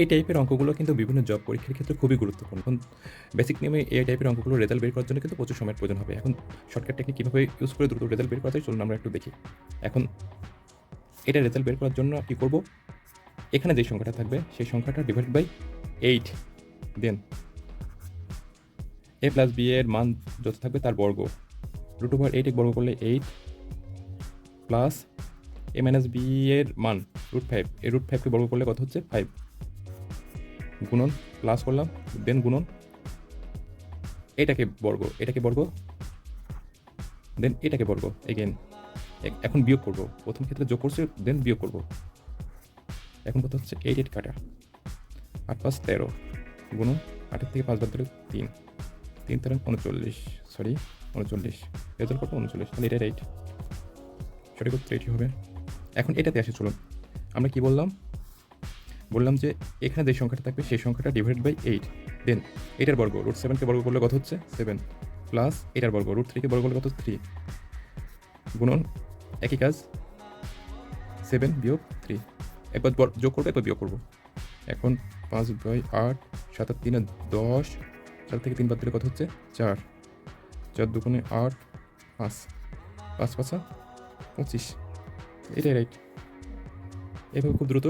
এই টাইপের অঙ্কগুলো কিন্তু বিভিন্ন জব পরীক্ষার ক্ষেত্রে খুবই গুরুত্বপূর্ণ। এখন বেসিক নিয়মে এই টাইপের অঙ্কগুলো রেজাল্ট বের করার জন্য কিন্তু প্রচুর সময়ের প্রয়োজন হবে। এখন শর্টকাট টেকনিক কীভাবে ইউজ করে দ্রুত রেজাল্ট বের করা যায় চলুন আমরা একটু দেখি। এখন এটা রেজাল্ট বের করার জন্য কী করব? এখানে যে সংখ্যাটা থাকবে, সেই সংখ্যাটা divide by eight then A plus B এর মান যত থাকবে তার বর্গ। রুট ওভার এইট এক বর্গ করলে eight plus A minus B এর মান রুট ফাইভ এই রুট ফাইভকে বর্গ করলে কত হচ্ছে? ফাইভ গুণন প্লাস করলাম দেন গুণন। এটাকে বর্গ এটাকে বর্গ দেন এটাকে বর্গ এগেন এখন বিয়োগ করব। প্রথম ক্ষেত্রে যোগ করছে দেন বিয়োগ করব। এখন কত হচ্ছে এইট এইট কাটা। আট পাঁচ তেরো। গুণন, আটের থেকে পাঁচ বাদ দিলে তিন। তিন তেরো, উনচল্লিশ। সরি উনচল্লিশ। রেজাল্ট কত? উনচল্লিশ। তাহলে এটা রাইট সঠিক উত্তর এটি হবে। এখন এটাতে আসে, চলুন। আমরা কি বললাম? বললাম যে এখানে যে সংখ্যাটা থাকবে, সেই সংখ্যাটা ডিভাইড বাই এইট দেন এটার বর্গ রুট সেভেনকে বর্গ করলে কত হচ্ছে? সেভেন প্লাস এটার বর্গ রুট থ্রিকে বর্গ করলে কত থ্রি গুণন, একই কাজ সেভেন বিয়োগ থ্রি একবার বর- যোগ করব, একবার বিয়োগ করব। এখন পাঁচ বাই আট, সাত আর তিনে দশ, চার থেকে তিন বাদ দিলে কত হচ্ছে? চার। চার দুগুণে আট, পাঁচ। পাঁচ পাঁচা পঁচিশ। এটাই রাইট এভাবে খুব দ্রুত